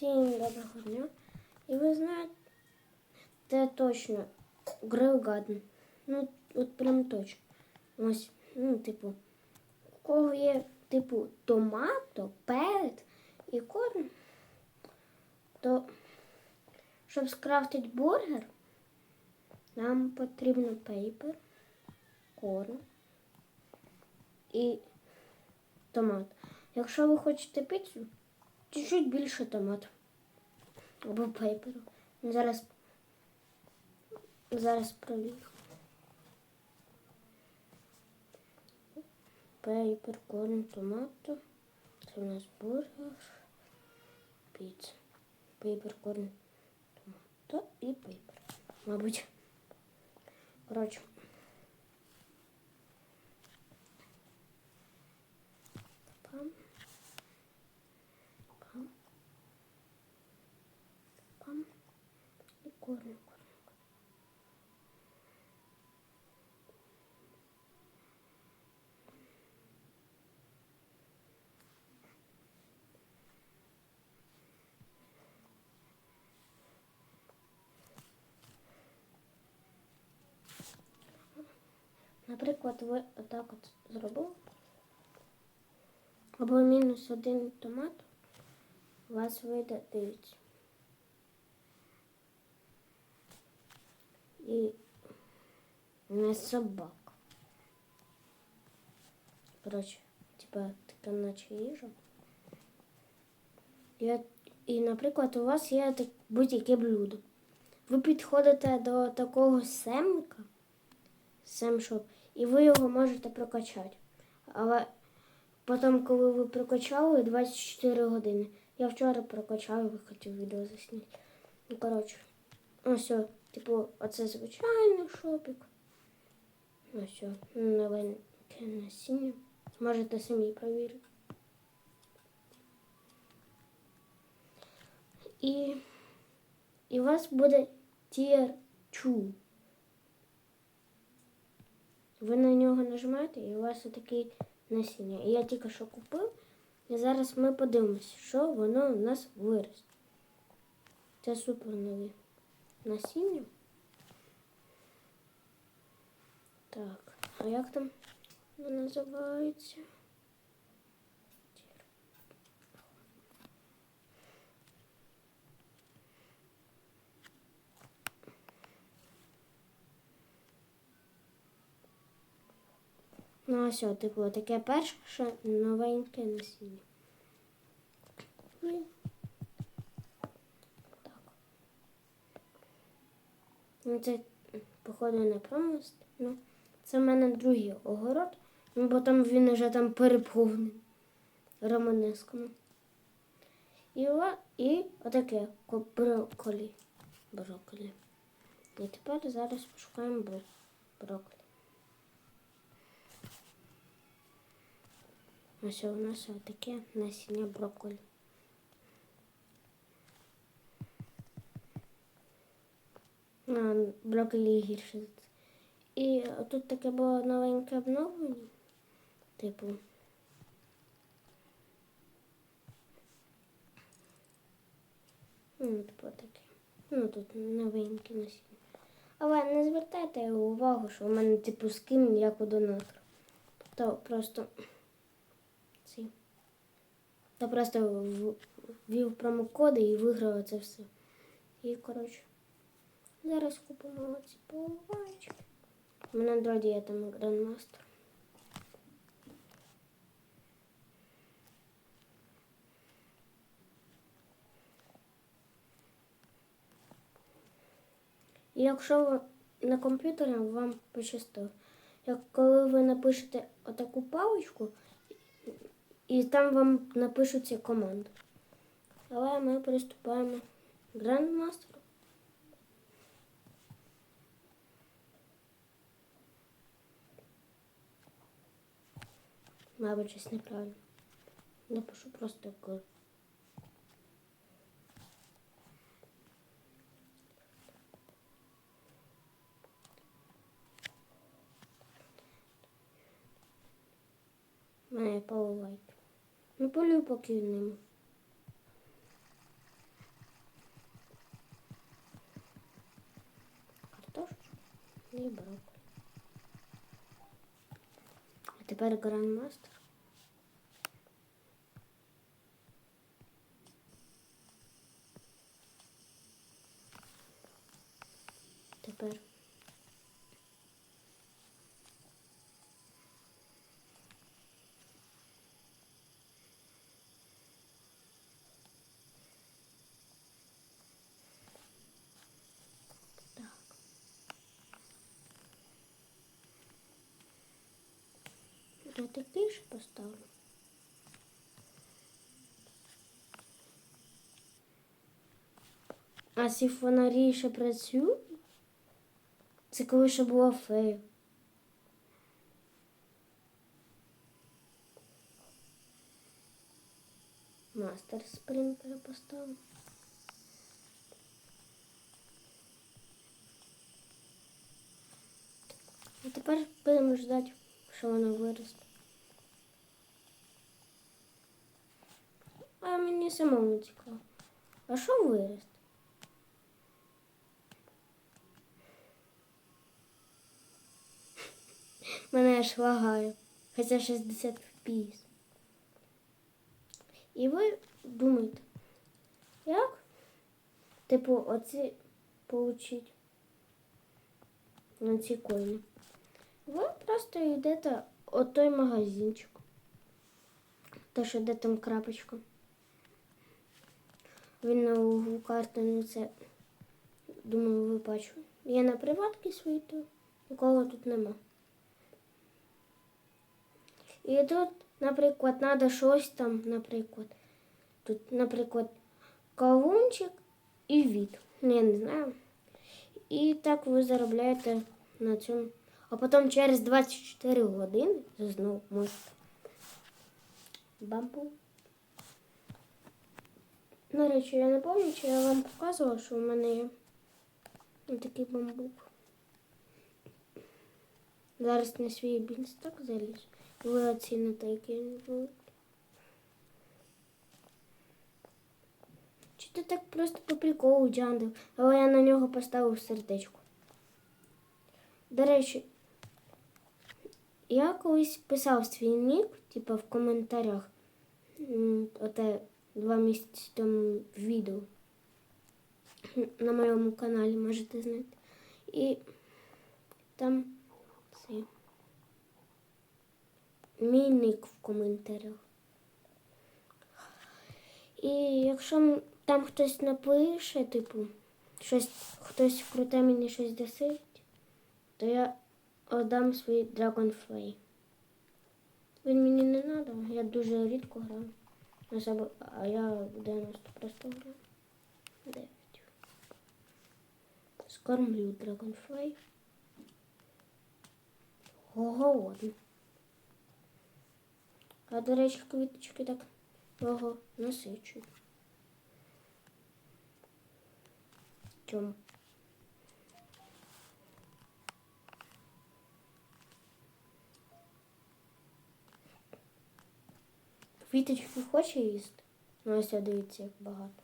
Всім доброго дня. І ви знаєте точно Грилгаден. Ну, от прям точно. Ось, ну, типу, у кого є, типу, томато, перець і корм, то щоб скрафтити бургер, нам потрібно пейпер, корм і томат. Якщо ви хочете піцу, чуть-чуть більше томат. Або пейперу. Зараз зараз провірю. Пейпер, корм, томато. Це у нас бургер. Піца. Пейпер, корм, томато і пейпер. Мабуть. Коротше. Корм. Наприклад, ви отак от зробили. Або мінус один томат, у вас вийде 9. І не собак. Коротше, типа така наче їжа. От- і, наприклад, у вас є будь-яке блюдо. Ви підходите до такого семика, семшоп, і ви його можете прокачати. Але потім, коли ви прокачали 24 години. Я вчора прокачав і хотів відео засняти. Ну, коротше, ось, типу, оце звичайний шопік. Ось, о, новеньке насіння. Можете самі провірити. І, і у вас буде тір 2. Ви на нього нажимаєте, і у вас отакий насіння. Я тільки що купив. І зараз ми подивимося, що воно у нас виросте. Це супер нові насіння. Так, а як там воно називається? Ну, ось, типу, таке перше новеньке насіння. Блін. Так. Ну, це, походу, не промост. Ну, це в мене другий огород, ну, бо там він вже там переповнений романесками. І, о, і отаке ко- брокколі. Брокколі. І тепер зараз пошукаємо бро- брокколі. Ось у нас таке насіння брокколі. Брокколі гірше. І тут таке було новеньке обновлення. Типу. Ну, типу таке. Ну, тут новеньке насіння. Але не звертайте увагу, що в мене типу скин як у донатор. То просто ці. Та просто ввів промокоди і виграв це все. І, коротше, зараз купимо ці поливачки. У мене дроді є там грандмастер. Якщо ви на комп'ютері вам пощастило, як коли ви напишете отаку паличку, і там вам напишуться команди. Але ми приступаємо к грандмастеру. Мабуть, щось неправильно. Напишу просто Г. Не полулайк. Ну полю поки ним. Картошечку і брокколі. А тепер грандмастер. Тепер. Так. Я такий ж поставлю. А ці фонарі ще працюють? Це коли ще була фея. Мастер спринтер поставив. А тепер будемо ждати, що воно виросте. А мені самому цікаво. А що виросте? Мене аж лагає. Хоча 60 FPS. І ви думаєте, як? Типу, оці получить на ці коїни. Ви просто йдете о той магазинчик. Те, що де там крапочка. Він на углу карти, ну це, думаю, ви бачили. Я на приватки то нікого тут нема. І тут, наприклад, треба щось там, наприклад. Тут, наприклад, кавунчик і від. Ну, я не знаю. І так ви заробляєте на цьому. А потім через 24 години знову можете. Бамбу. До речі, я не пам'ятаю, чи я вам показувала, що в мене є такий бамбук. Зараз на свій бінстак заліз. Оціните, який він великий. Чи ти так просто по приколу джандив, але я на нього поставив сердечко. До речі, я колись писав свій нік, типу в коментарях. Оте два місяці тому відео на моєму каналі можете знайти. І там цей мій ник в коментарях. І якщо там хтось напише, типу, щось, хтось круте мені щось досить, то я отдам свій Dragonfly. Він мені не треба, я дуже рідко граю. А я 90 просто граю. 9. Скормлю Dragonfly. Голодний. А до речі, квіточки так його насичують. Чому? Квіточки хоче їсти. Ну, ось дивіться, як багато.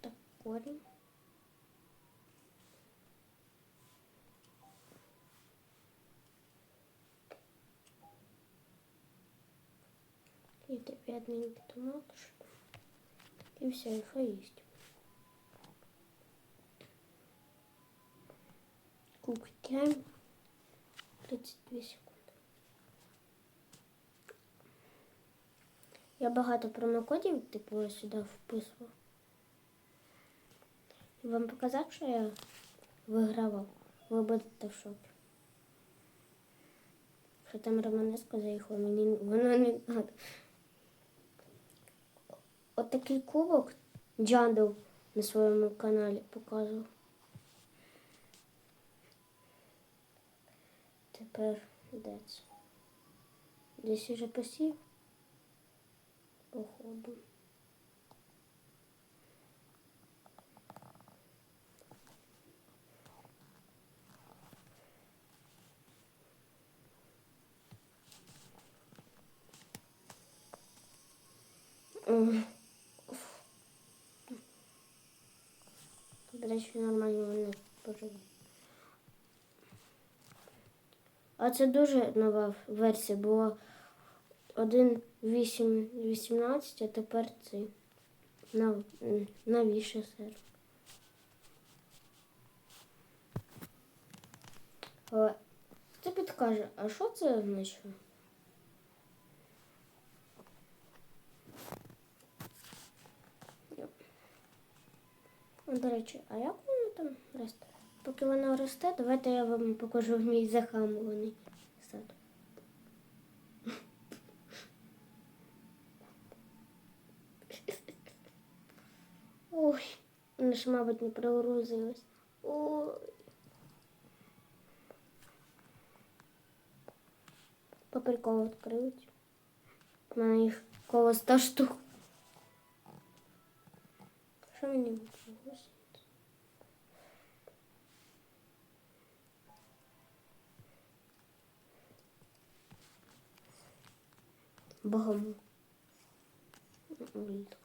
Так, корінь. Дев'ятненький томат. І все, і хай їсть. Кукаємо 32 секунди. Я багато промокодів, типу, сюди вписував. І вам показати, що я вигравав. Ви будете в шокі. Що там Романеско заїхала, мені воно не надо. От такий кубок Джандов на своєму каналі показував. Тепер де це? Десь уже посів. Походу. М. що нормально вони поживуть. А це дуже нова версія була 1.8.18, а тепер це нов, м, новіше. Але хто підкаже, а що це означає? О, До речі, а як воно там росте? Поки воно росте, давайте я вам покажу мій захамований сад. Ой, воно ж, мабуть, не прогрузилось. Ой. По приколу відкрить. У мене їх коло 100 штук. Що мені відбулося? Богому. Влітку.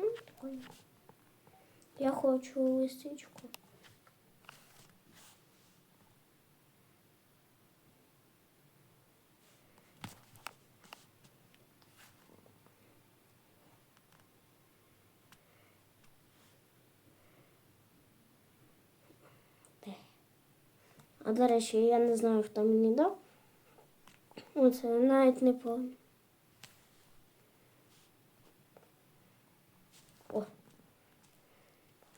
М, прикольно. Я хочу лисичку. Де? А до речі, я не знаю, хто мені дав. Оце навіть не пам'ятаю. О.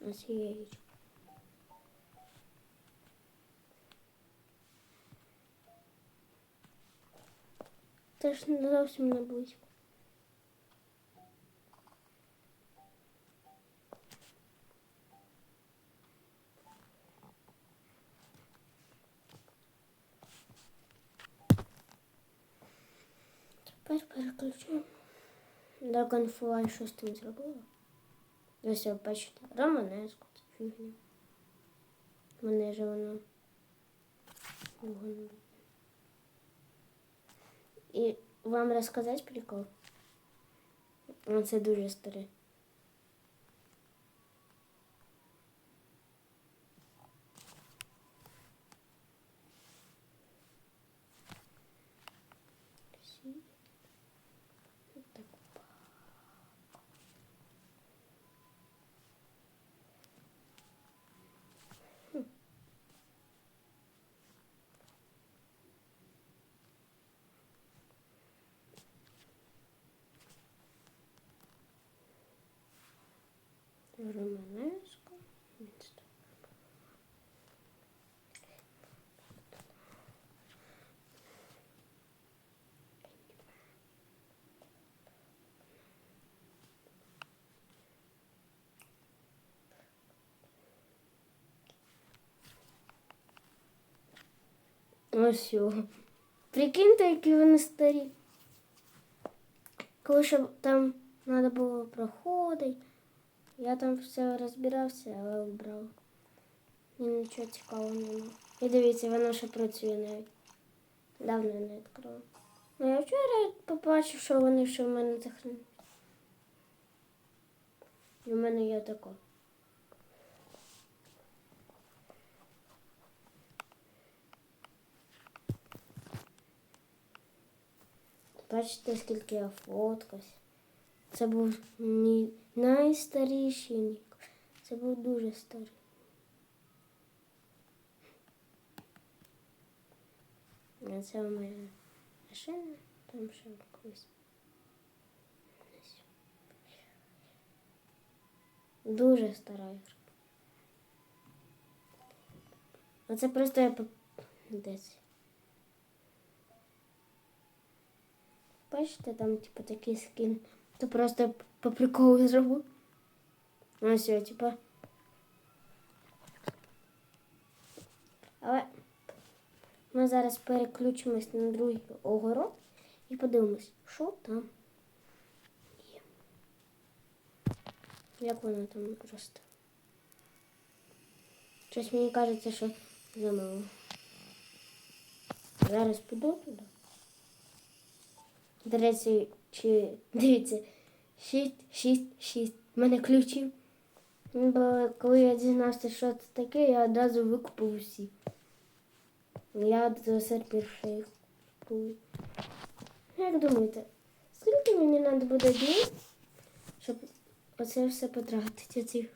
Ось є яєчко. Теж не зовсім не близько. Dragonfly що там зробила. Ось ви бачите, Романеску, це фігня. Мене же воно. І вам розказати прикол? Це дуже старе. Всі. Так. Інстаграм. Ось його. Прикиньте, які вони старі. Коли ще там треба було проходити, я там все розбирався, але вибрав. І нічого цікавого немає. І дивіться, воно ще працює навіть. Давно не відкрила. Ну я вчора побачив, що вони ще в мене захоронені. І в мене є тако. Бачите, скільки я фоткався. Це був мій найстаріший нік. Це був дуже старий. А це у мене машина, там ще колись. Дуже стара ігра. Оце просто я десь. Бачите, там типу такий скін. То просто по приколу зробив. Ось, його, типа. Але ми зараз переключимось на другий огород і подивимось, що там є. Як воно там росте. Щось мені кажеться, що замало. Зараз піду туди. До речі, чи дивіться, 6, 6, 6. У мене ключів Бо коли я дізнався, що це таке, я одразу викупив усі. Я до пір їх. Як думаєте, скільки мені треба буде днів, щоб оце все потратити, оці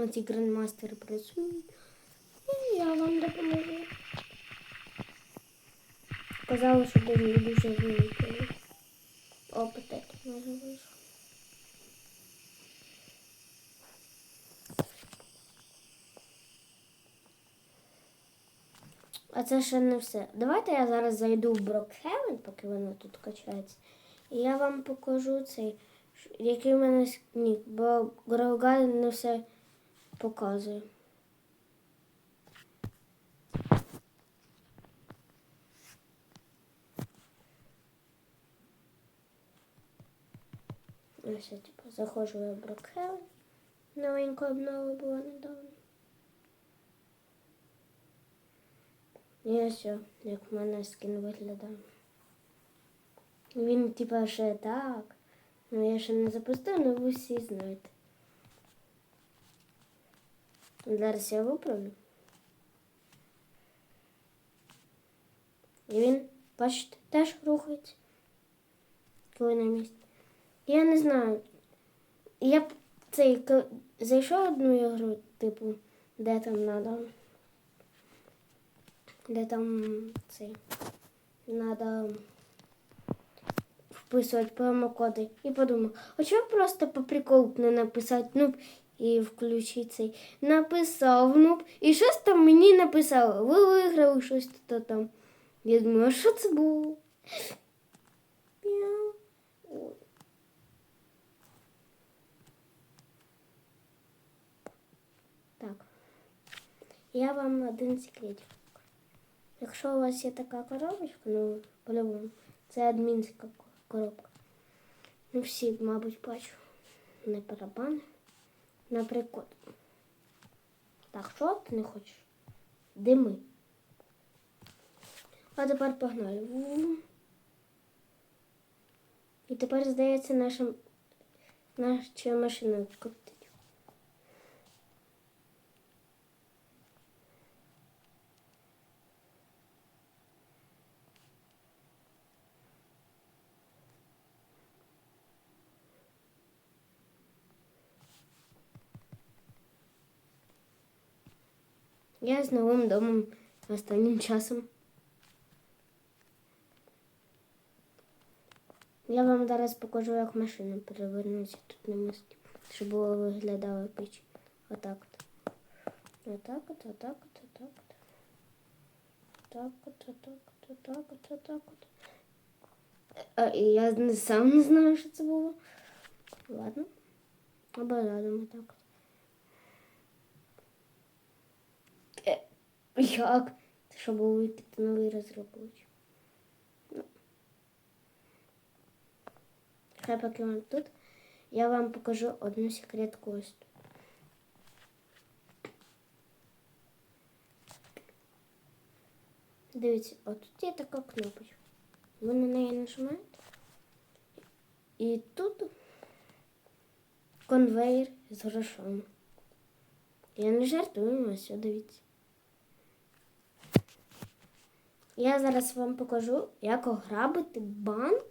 ключ? Оці грандмастери працюють. І я вам допоможу. Казали, що дуже дуже великий. Опит може вийшов. А це ще не все. Давайте я зараз зайду в Брокхевен, поки воно тут качається. І я вам покажу цей, який в мене нік, бо Граугай не все показує. Ось я типу, заходжу в Брокхевен. Новенька обнова була недавно. І ось, як в мене скін виглядає. Він типа ще так. Ну я ще не запустив, але ви всі знаєте. Зараз я виправлю. І він, бачите, теж рухається. Коли на місці. Я не знаю. Я цей зайшов одну ігру, типу, де там надо. Де там цей. Надо вписувати промокоди. І подумав, а чого просто по приколу не написати нуб і включити цей. Написав нуб. І щось там мені написало. Ви виграли щось то там. Я думаю, а що це було? Піу. Ой. Так. Я вам один секретик. Якщо у вас є така коробочка, ну, по-любому, це адмінська ко- коробка. Ну, всі, мабуть, бачу. Не барабани. Наприклад. Так, що ти не хочеш? Дими. А тепер погнали. І тепер, здається, наша, наша машина крутить. Я з новим домом останнім часом. Я вам зараз покажу, як машина перевернеться тут на місці, щоб було виглядало піч. Отак от. Отак от, отак от, отак от. Так от, отак от, отак от, отак от. А, я сам не знаю, що це було. Ладно. Або рядом Як? Це що було випити новий розробувач. Ну. Хай поки вам тут. Я вам покажу одну секретку ось тут. Дивіться, отут є така кнопочка. Ви на неї нажимаєте. І тут конвейер з грошами. Я не жартую, ось дивіться. Я зараз вам покажу, як ограбити банк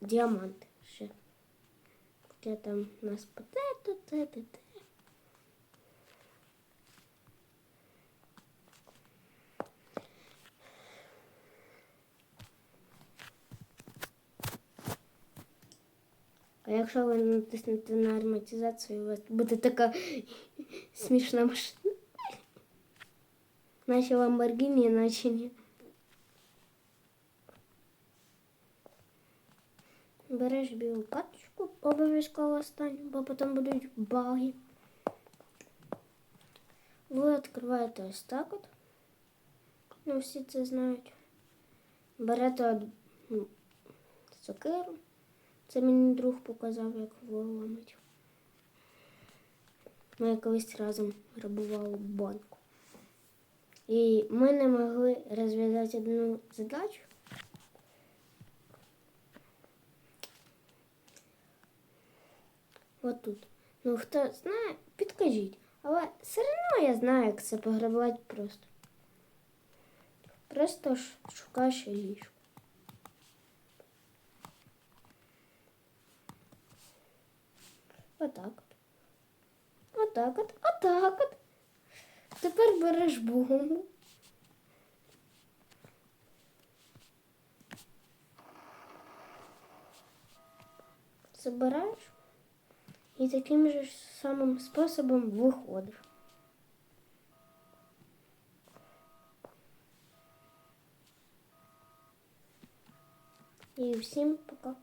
діаманти. Ще. Де там у нас те, те, те. А якщо ви натиснете на ароматизацію, у вас буде така смішна машина. Наче Ламборгіні, наче ні. Береш білу карточку, обов'язково останню, бо потім будуть баги. Ви відкриваєте ось так от. Ну, всі це знають. Берете од- ну, цукеру. Це мені друг показав, як виламати. Ми колись разом грабували банку. І ми не могли розв'язати одну задачу. Отут. Ну, хто знає, підкажіть. Але все одно я знаю, як це пограбувати просто. Просто ш- шукаєш ліжко. Отак от. Отак от, отак от. Тепер береш бомбу. Забираєш і таким же ж самим способом виходиш. І всім пока.